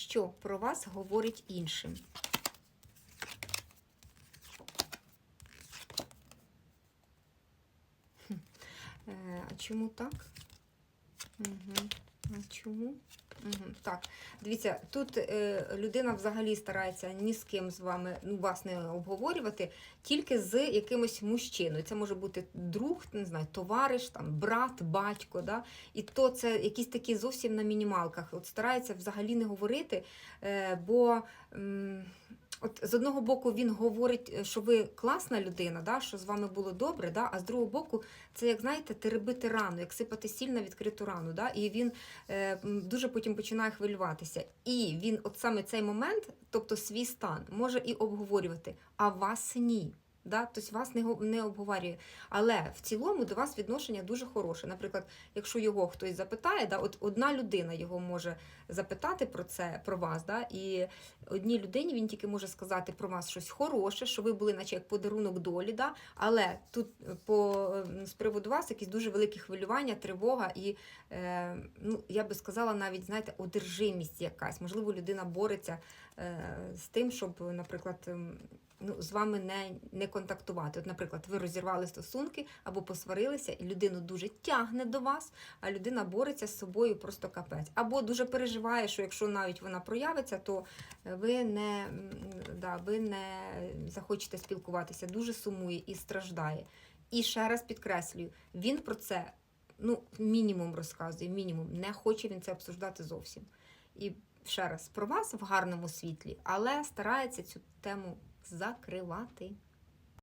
що про вас говорить іншим. Е, А чому так? Угу. А чому? Так, дивіться, тут е, людина взагалі старається ні з ким з вами ну, вас не обговорювати, тільки з якимось мужчиною. Це може бути друг, не знаю, товариш, там, брат, батько. Да? І то це якісь такі зовсім на мінімалках. От старається взагалі не говорити, е, бо. м, От з одного боку він говорить, е, що ви класна людина, да, що з вами було добре, да, а з другого боку, це як знаєте, теребити рану, як сипати сіль на відкриту рану. Да, і він е, дуже потім починає хвилюватися. І він, от саме цей момент, тобто свій стан, може і обговорювати, а вас ні. Да? Тобто вас не, не обговорює. Але в цілому до вас відношення дуже хороше. Наприклад, якщо його хтось запитає, да, от одна людина його може запитати про це, про вас, да, і одній людині він тільки може сказати про вас щось хороше, що ви були, наче як подарунок долі, да, але тут е, по, е, з приводу вас якісь дуже великі хвилювання, тривога і, е, ну, я би сказала, навіть, знаєте, одержимість якась. Можливо, людина бореться е, з тим, щоб, наприклад, ну, з вами не, не контактувати. От, наприклад, ви розірвали стосунки або посварилися, і людину дуже тягне до вас, а людина бореться з собою просто капець. Або дуже переживає, що якщо навіть вона проявиться, то ви не, да, ви не захочете спілкуватися, дуже сумує і страждає. І ще раз підкреслюю, він про це ну, мінімум розказує, мінімум. Не хоче він це обсуждати зовсім. І ще раз про вас в гарному світлі, але старається цю тему закривати.